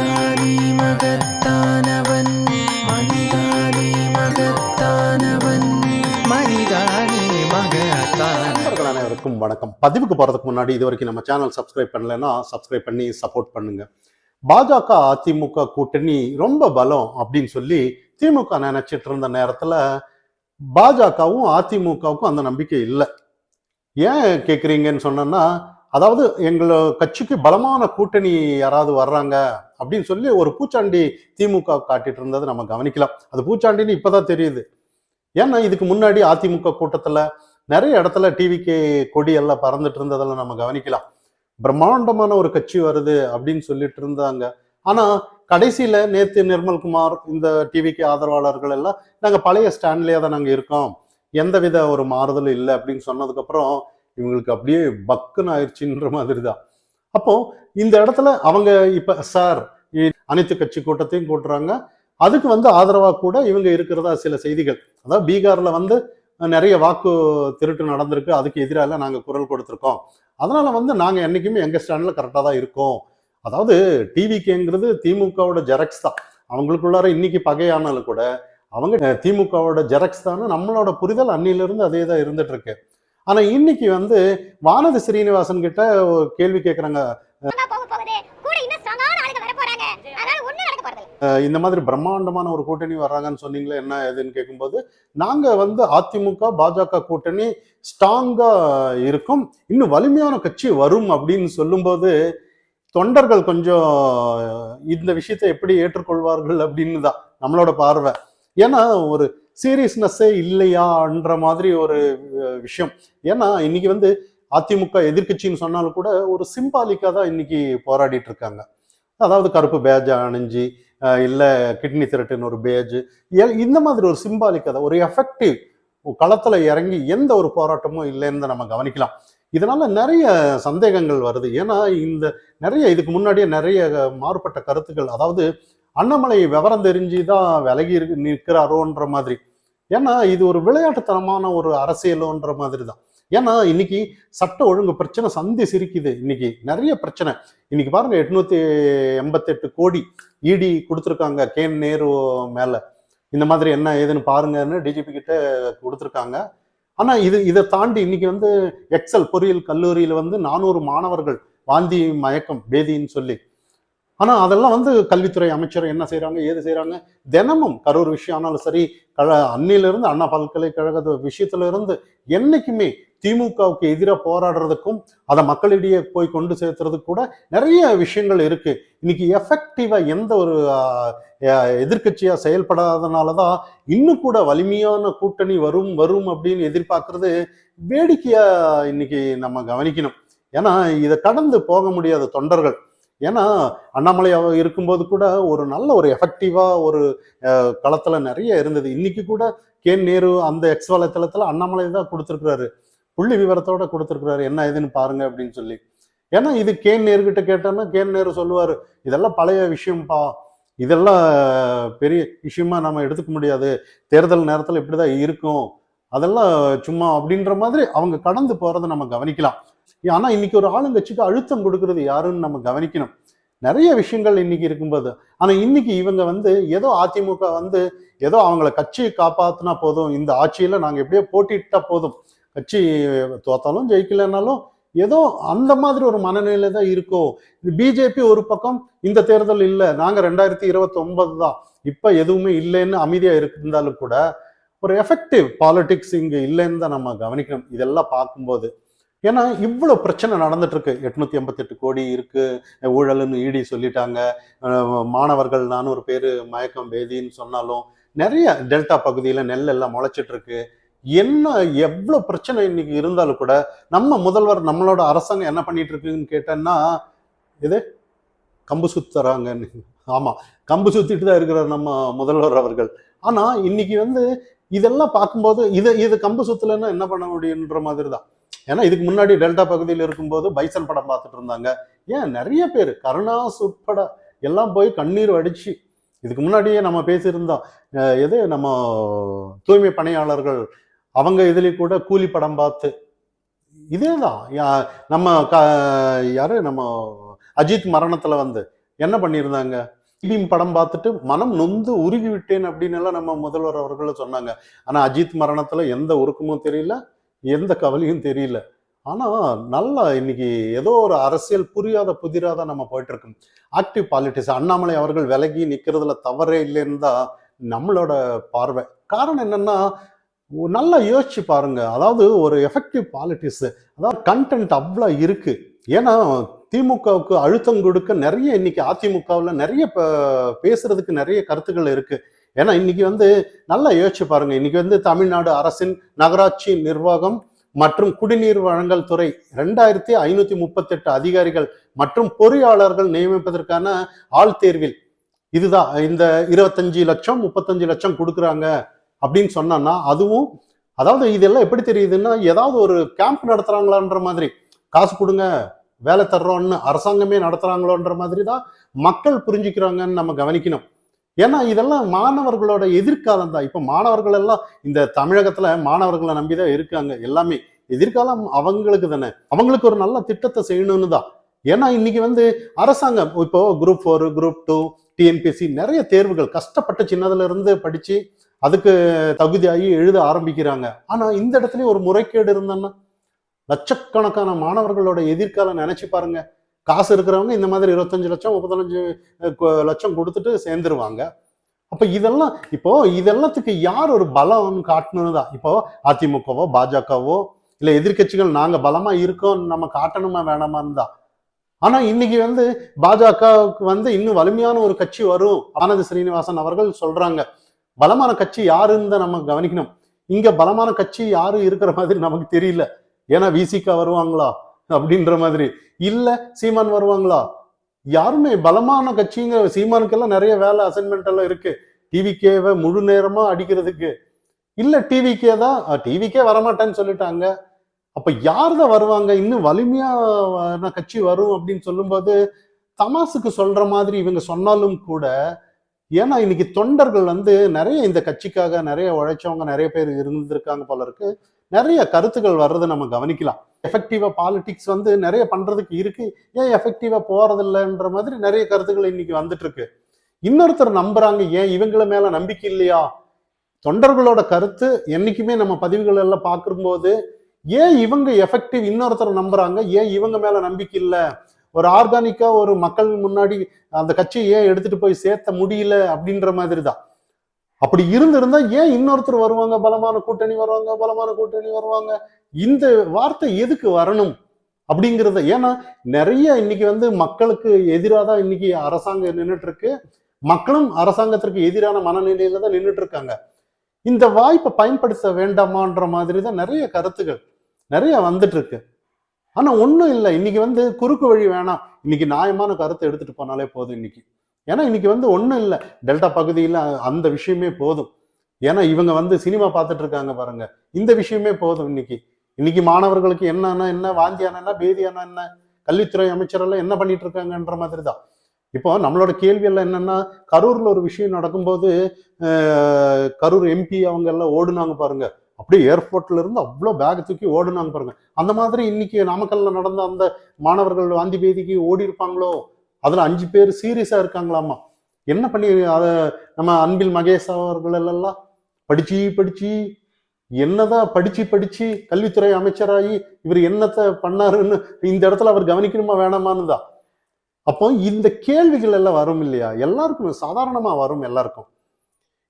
மனிதானி மகத்தானவன் மகத்தானவன். அனைவருக்கும் வணக்கம். பதிவுக்கு போறதுக்கு முன்னாடி இது வரைக்கும் நம்ம சேனல் சப்ஸ்கிரைப் பண்ணலைன்னா சப்ஸ்கிரைப் பண்ணி சப்போர்ட் பண்ணுங்க. பாஜக அதிமுக கூட்டணி ரொம்ப பலம் அப்படின்னு சொல்லி திமுக நினைச்சிட்டு இருந்த நேரத்துல பாஜகவும் அதிமுகவுக்கும் அந்த நம்பிக்கை இல்லை. ஏன் கேக்குறீங்கன்னு சொன்னேன்னா அதாவது எங்களை கட்சிக்கு பலமான கூட்டணி யாராவது வர்றாங்க அப்படின்னு சொல்லி ஒரு பூச்சாண்டி திமுக காட்டிட்டு இருந்ததை நம்ம கவனிக்கலாம். அது பூச்சாண்டின்னு இப்பதான் தெரியுது. ஏன்னா இதுக்கு முன்னாடி அதிமுக கூட்டத்துல நிறைய இடத்துல டிவிக்கு கொடி எல்லாம் பறந்துட்டு இருந்ததெல்லாம் நம்ம கவனிக்கலாம். பிரம்மாண்டமான ஒரு கட்சி வருது அப்படின்னு சொல்லிட்டு இருந்தாங்க. ஆனா கடைசியில நேத்து நிர்மல்குமார் இந்த டிவிக்கு ஆதரவாளர்கள் எல்லாம் நாங்க பழைய ஸ்டாண்ட்லயே தான் நாங்க இருக்கோம். எந்தவித ஒரு மாறுதலும் இல்லை அப்படின்னு சொன்னதுக்கு அப்புறம் இவங்களுக்கு அப்படியே பக்குன்னு ஆயிடுச்சுன்ற மாதிரி தான் அப்போ இந்த இடத்துல அவங்க இப்ப சார் அனைத்து கட்சி கூட்டத்தையும் கூட்டுறாங்க. அதுக்கு வந்து ஆதரவா கூட இவங்க இருக்கிறதா சில செய்திகள். அதாவது பீகார்ல வந்து நிறைய வாக்கு திருட்டு நடந்திருக்கு. அதுக்கு எதிராக நாங்க குரல் கொடுத்துருக்கோம். அதனால வந்து நாங்க என்னைக்குமே எங்க ஸ்டாண்ட்ல கரெக்டா தான் இருக்கோம். அதாவது டிவிகேங்கிறது திமுகவோட ஜெரக்ஸ் தான். அவங்களுக்குள்ளார இன்னைக்கு பகையானாலும் கூட அவங்க திமுகவோட ஜெரக்ஸ் தான் நம்மளோட புரிதல் அன்னிலிருந்து அதே தான் இருந்துட்டு இருக்கு. ஆனா இன்னைக்கு வந்து வானதி ஸ்ரீனிவாசன் கிட்ட கேள்வி கேட்கறாங்க இந்த மாதிரி பிரம்மாண்டமான ஒரு கூட்டணி வர்றாங்கன்னு சொன்னீங்களே என்ன ஏதுன்னு கேட்கும்போது நாங்க வந்து அதிமுக பாஜக கூட்டணி ஸ்ட்ராங்கா இருக்கும். இன்னும் வலிமையான கட்சி வரும் அப்படின்னு சொல்லும்போது தொண்டர்கள் கொஞ்சம் இந்த விஷயத்தை எப்படி ஏற்றுக்கொள்வார்கள் அப்படின்னு தான் நம்மளோட பார்வை. ஏன்னா ஒரு சீரியஸ்னஸ்ஸே இல்லையான்ற மாதிரி ஒரு விஷயம். ஏன்னா இன்னைக்கு வந்து அதிமுக எதிர்க்கட்சின்னு சொன்னாலும் கூட ஒரு சிம்பாலிக்காக தான் இன்னைக்கு போராடிட்டு இருக்காங்க. அதாவது கருப்பு பேஜ் அணிஞ்சு இல்லை கிட்னி திரட்டுன்னு ஒரு பேஜ் இந்த மாதிரி ஒரு சிம்பாலிக்காக ஒரு எஃபெக்டிவ் களத்தில் இறங்கி எந்த ஒரு போராட்டமும் இல்லைன்னு தான் நம்ம கவனிக்கலாம். இதனால நிறைய சந்தேகங்கள் வருது. ஏன்னா இந்த நிறைய இதுக்கு முன்னாடியே நிறைய மாறுபட்ட கருத்துக்கள் அதாவது அண்ணாமலை விவரம் தெரிஞ்சு தான் விலகி நிற்கிறாரோன்ற மாதிரி. ஏன்னா இது ஒரு விளையாட்டுத்தனமான ஒரு அரசியலோன்ற மாதிரி தான் ஏன்னா இன்னைக்கு சட்ட ஒழுங்கு பிரச்சனை சந்தி சிரிக்குது இன்னைக்கு. நிறைய பிரச்சனை. இன்னைக்கு பாருங்க எட்நூத்தி எண்பத்தெட்டு கோடி இடி கொடுத்துருக்காங்க கேன் நேரு மேல. இந்த மாதிரி என்ன ஏதுன்னு பாருங்கன்னு டிஜிபி கிட்ட கொடுத்துருக்காங்க. ஆனா இது இதை தாண்டி இன்னைக்கு வந்து எக்ஸல் பொறியியல் கல்லூரியில வந்து நானூறு மாணவர்கள் வாந்தி மயக்கம் பேதின்னு சொல்லி ஆனால் அதெல்லாம் வந்து கல்வித்துறை அமைச்சர் என்ன செய்கிறாங்க ஏது செய்கிறாங்க தினமும் கரூர் விஷயம் ஆனாலும் சரி கழ அன்னிலிருந்து அண்ணா பல்கலைக்கழக விஷயத்துல இருந்து என்னைக்குமே திமுகவுக்கு எதிராக போராடுறதுக்கும் அதை மக்களிடையே போய் கொண்டு சேர்த்துறதுக்கு கூட நிறைய விஷயங்கள் இருக்கு. இன்னைக்கு எஃபெக்டிவா எந்த ஒரு ஆஹ், செயல்படாதனால தான் இன்னும் கூட வலிமையான கூட்டணி வரும் வரும் அப்படின்னு எதிர்பார்க்கறது வேடிக்கையா இன்னைக்கு நம்ம கவனிக்கணும். ஏன்னா இதை கடந்து போக முடியாத தொண்டர்கள் ஏன்னா அண்ணாமலை இருக்கும்போது கூட ஒரு நல்ல ஒரு எஃபெக்டிவா ஒரு களத்தில் களத்துல நிறைய இருந்தது. இன்னைக்கு கூட கேன் நேரு அந்த எக்ஸ் வலைத்தளத்துல அண்ணாமலை தான் கொடுத்துருக்குறாரு. புள்ளி விவரத்தோட கொடுத்துருக்குறாரு. என்ன ஏதுன்னு பாருங்க அப்படின்னு சொல்லி. ஏன்னா இது கேன் நேருகிட்ட கேட்டோன்னா கேன் நேரு சொல்லுவாரு இதெல்லாம் பழைய விஷயம்ப்பா. இதெல்லாம் பெரிய விஷயமா நம்ம எடுத்துக்க முடியாது. தேர்தல் நேரத்துல இப்படிதான் இருக்கும். அதெல்லாம் சும்மா அப்படின்ற மாதிரி அவங்க கடந்து போறதை நம்ம கவனிக்கலாம். ஆனா இன்னைக்கு ஒரு ஆளுங்கட்சிக்கு அழுத்தம் கொடுக்கறது யாருன்னு நம்ம கவனிக்கணும். நிறைய விஷயங்கள் இன்னைக்கு இருக்கும்போது. ஆனா இன்னைக்கு இவங்க வந்து ஏதோ அதிமுக வந்து ஏதோ அவங்கள கட்சியை காப்பாத்தினா போதும். இந்த ஆட்சியில நாங்க எப்படியோ போட்டிட்டா போதும். கட்சி தோத்தாலும் ஜெயிக்கலைன்னாலும் ஏதோ அந்த மாதிரி ஒரு மனநிலை தான் இருக்கோ. பிஜேபி ஒரு பக்கம் இந்த தேர்தல் இல்லை. நாங்க ரெண்டாயிரத்தி இருபத்தி ஒன்பது தான். இப்ப எதுவுமே இல்லைன்னு அமைதியா இருந்தாலும் கூட ஒரு எஃபெக்டிவ் பாலிடிக்ஸ் இங்கே இல்லைன்னு தான் நம்ம கவனிக்கணும். இதெல்லாம் பார்க்கும்போது. ஏன்னா இவ்வளோ பிரச்சனை நடந்துட்டுருக்கு. எட்நூற்றி எட்நூத்தி எண்பத்தெட்டு கோடி இருக்குது ஊழல்னு இடி சொல்லிட்டாங்க. மாணவர்கள் மாணவர்கள் நானூறு பேர் மயக்கம் பேதின்னு சொன்னாலும் நிறைய டெல்டா பகுதியில் நெல் எல்லாம் முளைச்சிட்ருக்கு என்ன எவ்வளோ பிரச்சனை இன்னைக்கு இருந்தாலும் கூட நம்ம முதல்வர் நம்மளோட அரசாங்கம் என்ன பண்ணிட்டு இருக்குன்னு கேட்டேன்னா இது கம்பு சுத்துறாங்கன்னு. ஆமாம் கம்பு சுத்திட்டு தான் இருக்கிறார் நம்ம முதல்வர் அவர்கள். ஆனால் இன்னைக்கு வந்து இதெல்லாம் பார்க்கும்போது இது இது கம்பு சுத்தலைன்னா என்ன பண்ண முடியுன்ற மாதிரி தான் ஏன்னா இதுக்கு முன்னாடி டெல்டா பகுதியில் இருக்கும்போது பைசன் படம் பார்த்துட்டு இருந்தாங்க. ஏன்? நிறைய பேர். கருணாஸ் உட்பட எல்லாம் போய் கண்ணீர் வடிச்சு. இதுக்கு முன்னாடியே நம்ம பேசியிருந்தோம். எது? நம்ம தூய்மை பணியாளர்கள் அவங்க இதுலேயும் கூட கூலி படம் பார்த்து. இதே தான் நம்ம க யாரு? நம்ம அஜித் மரணத்தில் வந்து என்ன பண்ணியிருந்தாங்க? பீம் படம் பார்த்துட்டு மனம் நொந்து உருகி விட்டேன் அப்படின்னு எல்லாம் நம்ம முதல்வர் அவர்களும் சொன்னாங்க. ஆனால் அஜித் மரணத்தில் எந்த உருக்கமும் தெரியல. எந்த கவலையும் தெரியல. ஆனால் நல்லா இன்னைக்கு ஏதோ ஒரு அரசியல் புரியாத புதிராத நம்ம போயிட்டு இருக்கோம் ஆக்டிவ் பாலிட்டிக்ஸ் அண்ணாமலை அவர்கள் விலகி நிற்கிறதுல தவறே இல்லைன்னு தான் நம்மளோட பார்வை. காரணம் என்னன்னா நல்லா யோசிச்சு பாருங்க. அதாவது ஒரு எஃபெக்டிவ் பாலிட்டிக்ஸ் அதாவது கண்டென்ட் அவ்வளோ இருக்குது ஏன்னா திமுகவுக்கு அழுத்தம் கொடுக்க நிறைய இன்னைக்கு அதிமுகவில் நிறைய பேசுறதுக்கு நிறைய கருத்துக்கள் இருக்கு. ஏன்னா இன்னைக்கு வந்து நல்லா யோசிச்சு பாருங்க. இன்னைக்கு வந்து தமிழ்நாடு அரசின் நகராட்சி நிர்வாகம் மற்றும் குடிநீர் வழங்கல் துறை ரெண்டாயிரத்தி ஐநூத்தி முப்பத்தெட்டு அதிகாரிகள் மற்றும் பொறியாளர்கள் நியமிப்பதற்கான ஆள் தேர்வில் இதுதான். இந்த இருபத்தஞ்சு லட்சம் முப்பத்தஞ்சு லட்சம் கொடுக்குறாங்க அப்படின்னு சொன்னா அதுவும் அதாவது இதெல்லாம் எப்படி தெரியுதுன்னா ஏதாவது ஒரு கேம்ப் நடத்துறாங்களான்ற மாதிரி. காசு கொடுங்க. வேலை தர்றோம்னு அரசாங்கமே நடத்துறாங்களோன்ற மாதிரி தான் மக்கள் புரிஞ்சுக்கிறாங்கன்னு நம்ம கவனிக்கணும். ஏன்னா இதெல்லாம் மாணவர்களோட எதிர்காலம் தான். இப்போ மாணவர்கள் எல்லாம் இந்த தமிழகத்துல மாணவர்களை நம்பி தான் இருக்காங்க. எல்லாமே எதிர்காலம் அவங்களுக்கு தானே. அவங்களுக்கு ஒரு நல்ல திட்டத்தை செய்யணும்னு தான். ஏன்னா இன்னைக்கு வந்து அரசாங்கம் இப்போ group four group two TNPSC நிறைய தேர்வுகள் கஷ்டப்பட்ட சின்னதுல இருந்து படிச்சு அதுக்கு தகுதியாகி எழுத ஆரம்பிக்கிறாங்க. ஆனா இந்த இடத்துலயும் ஒரு முறைகேடு இருந்தன்னா லட்சக்கணக்கான மாணவர்களோட எதிர்காலம் நினைச்சு பாருங்க. காசு இருக்கிறவங்க இந்த மாதிரி இருபத்தஞ்சு லட்சம் முப்பத்தஞ்சு லட்சம் கொடுத்துட்டு சேர்ந்துருவாங்க. அப்ப இதெல்லாம் இப்போ இதெல்லாத்துக்கு யார் ஒரு பலம் காட்டணும்னு தான்? இப்போ அதிமுகவோ பாஜகவோ இல்லை எதிர்க்கட்சிகள் நாங்க பலமா இருக்கோம் நம்ம காட்டணுமா வேணாமான்னு தான் ஆனா இன்னைக்கு வந்து பாஜகவுக்கு வந்து இன்னும் வலிமையான ஒரு கட்சி வரும். ஆனந்த ஸ்ரீனிவாசன் அவர்கள் சொல்றாங்க பலமான கட்சி யாருன்னு தான் நம்ம கவனிக்கணும். இங்க பலமான கட்சி யாரு இருக்கிற மாதிரி நமக்கு தெரியல. ஏன்னா விசிகா வருவாங்களா? அப்படின்ற மாதிரி. இல்ல சீமான் வருவாங்களா? யாருமே பலமான கட்சிங்க சீமானுக்கெல்லாம் நிறைய வேலை அசைன்மெண்ட் எல்லாம் இருக்கு. டிவிகேவை முழு நேரமா அடிக்கிறதுக்கு. இல்ல டிவிக்கே தான் டிவிக்கே வரமாட்டேன்னு சொல்லிட்டாங்க. அப்ப யார் தான் வருவாங்க? இன்னும் வலிமையான கட்சி வரும் அப்படின்னு சொல்லும்போது தமாசுக்கு சொல்ற மாதிரி இவங்க சொன்னாலும் கூட ஏன்னா இன்னைக்கு தொண்டர்கள் வந்து நிறைய இந்த கட்சிக்காக நிறைய உழைச்சவங்க நிறைய பேர் இருந்திருக்காங்க போல இருக்கு. நிறைய கருத்துக்கள் வர்றதை நம்ம கவனிக்கலாம். எஃபெக்டிவா பாலிடிக்ஸ் வந்து நிறைய பண்றதுக்கு இருக்கு. ஏன் எஃபெக்டிவா போறது இல்லைன்ற மாதிரி நிறைய கருத்துக்கள் இன்னைக்கு வந்துட்டு இருக்கு இன்னொருத்தர் நம்புறாங்க ஏன் இவங்கள மேல நம்பிக்கை இல்லையா? தொண்டர்களோட கருத்து என்னைக்குமே நம்ம பதிவுகள் எல்லாம் பார்க்கும்போது ஏன் இவங்க எஃபெக்டிவ் இன்னொருத்தர் நம்புறாங்க? ஏன் இவங்க மேல நம்பிக்கை இல்லை? ஒரு ஆர்கானிக்கா ஒரு மக்கள் முன்னாடி அந்த கட்சியை ஏன் எடுத்துட்டு போய் சேர்த்த முடியல? அப்படின்ற மாதிரி தான் அப்படி இருந்திருந்தா ஏன் இன்னொருத்தர் வருவாங்க? பலமான கூட்டணி வருவாங்க பலமான கூட்டணி வருவாங்க. இந்த வார்த்தை எதுக்கு வரணும்? அப்படிங்கிறத ஏன்னா நிறைய இன்னைக்கு வந்து மக்களுக்கு எதிராக தான் இன்னைக்கு அரசாங்கம் நின்றுட்டு இருக்கு மக்களும் அரசாங்கத்திற்கு எதிரான மனநிலையில தான் நின்றுட்டு இருக்காங்க இந்த வாய்ப்பை பயன்படுத்த வேண்டாமான்ற மாதிரி தான் நிறைய கருத்துகள் நிறைய வந்துட்டு இருக்கு ஆனா ஒண்ணும் இல்லை. இன்னைக்கு வந்து குறுக்கு வழி வேணாம். இன்னைக்கு நியாயமான கருத்தை எடுத்துட்டு போனாலே போதும் இன்னைக்கு. ஏன்னா இன்னைக்கு வந்து ஒண்ணும் இல்லை. டெல்டா பகுதியில் அந்த விஷயமே போதும். ஏன்னா இவங்க வந்து சினிமா பார்த்துட்டு இருக்காங்க பாருங்க. இந்த விஷயமே போதும் இன்னைக்கு. இன்னைக்கு மாணவர்களுக்கு என்னன்னா என்ன வாந்தியான என்ன பேதியான என்ன கல்வித்துறை அமைச்சரெல்லாம் என்ன பண்ணிட்டு இருக்காங்கன்ற மாதிரி தான் இப்போ நம்மளோட கேள்வி எல்லாம் என்னன்னா கரூர்ல ஒரு விஷயம் நடக்கும்போது கரூர் எம்பி அவங்க எல்லாம் ஓடுனாங்க பாருங்க. அப்படியே ஏர்போர்ட்ல இருந்து அவ்வளோ பேக் தூக்கி ஓடுனாங்க பாருங்க. அந்த மாதிரி இன்னைக்கு நாமக்கல்ல நடந்த அந்த மாணவர்கள் வாந்தி பேதிக்கு ஓடி இருப்பாங்களோ அதுல அஞ்சு பேர் சீரியஸா இருக்காங்களாமா என்ன பண்ணி அதை நம்ம அன்பில் மகேஷ் அவர்கள் எல்லாம் படிச்சு படிச்சு என்னதான் படிச்சு படிச்சு கல்வித்துறை அமைச்சராகி இவர் என்னத்தை பண்ணாருன்னு இந்த இடத்துல அவர் கவனிக்கணுமா வேணாமான்னு தான். அப்போ இந்த கேள்விகள் எல்லாம் வரும் இல்லையா? எல்லாருக்கும் சாதாரணமா வரும் எல்லாருக்கும்.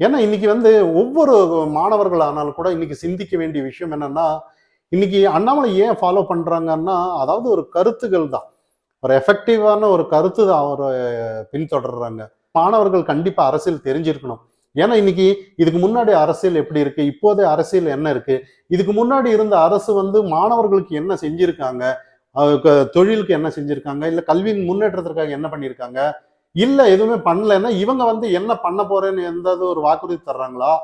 ஏன்னா இன்னைக்கு வந்து ஒவ்வொரு மாணவர்கள் ஆனாலும் கூட இன்னைக்கு சிந்திக்க வேண்டிய விஷயம் என்னன்னா இன்னைக்கு அண்ணாமலை ஏன் ஃபாலோ பண்றாங்கன்னா அதாவது ஒரு கருத்துக்கள் தான். ஒரு எஃபெக்டிவான ஒரு கருத்து தான் அவர் பின்தொடர்றாங்க. மாணவர்கள் கண்டிப்பாக அரசியல் தெரிஞ்சிருக்கணும். ஏன்னா இன்னைக்கு இதுக்கு முன்னாடி அரசியல் எப்படி இருக்கு? இப்போதைய அரசியல் என்ன இருக்கு? இதுக்கு முன்னாடி இருந்த அரசு வந்து மாணவர்களுக்கு என்ன செஞ்சிருக்காங்க? க- தொழிலுக்கு என்ன செஞ்சிருக்காங்க? இல்லை கல்வியின் முன்னேற்றத்திற்காக என்ன பண்ணியிருக்காங்க இல்லை எதுவுமே பண்ணலைன்னா இவங்க வந்து என்ன பண்ண போறேன்னு எந்த ஒரு வாக்குறுதி தர்றாங்களா?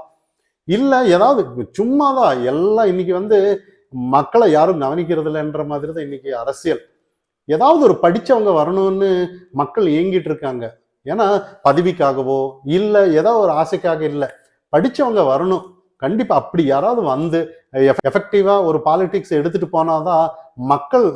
இல்லை ஏதாவது சும்மாதான் எல்லாம் இன்னைக்கு வந்து மக்களை யாரும் கவனிக்கிறது இல்லைன்ற மாதிரி தான் இன்னைக்கு அரசியல். ஏதாவது ஒரு படித்தவங்க வரணும்னு மக்கள் ஏங்கிட்டு இருக்காங்க. ஏன்னா பதவிக்காகவோ இல்லை ஏதோ ஒரு ஆசைக்காக இல்லை. படித்தவங்க வரணும். கண்டிப்பாக அப்படி யாராவது வந்து எஃபெக்டிவாக ஒரு பாலிடிக்ஸ் போனால் தான் மக்கள்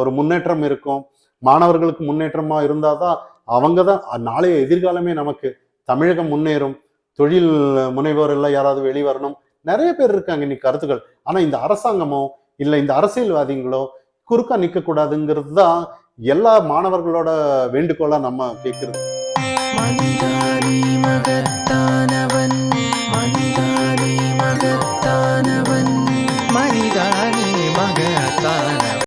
ஒரு முன்னேற்றம் இருக்கும். மாணவர்களுக்கு முன்னேற்றமாக இருந்தால் தான் அவங்க தான் நாளைய எதிர்காலமே நமக்கு தமிழகம் முன்னேறும். தொழில் முனைவோர் எல்லாம் யாராவது வெளிவரணும் நிறைய பேர் இருக்காங்க இன்னைக்கு கருத்துக்கள். ஆனால் இந்த அரசாங்கமோ இல்லை இந்த அரசியல்வாதிகளோ குறுக்கா நிற்கக்கூடாதுங்கிறது தான் எல்லா மாணவர்களோட வேண்டுகோளாக நம்ம கேட்குறது மனிதானி மகத்தானவன் மனிதானி மகத்தானவன்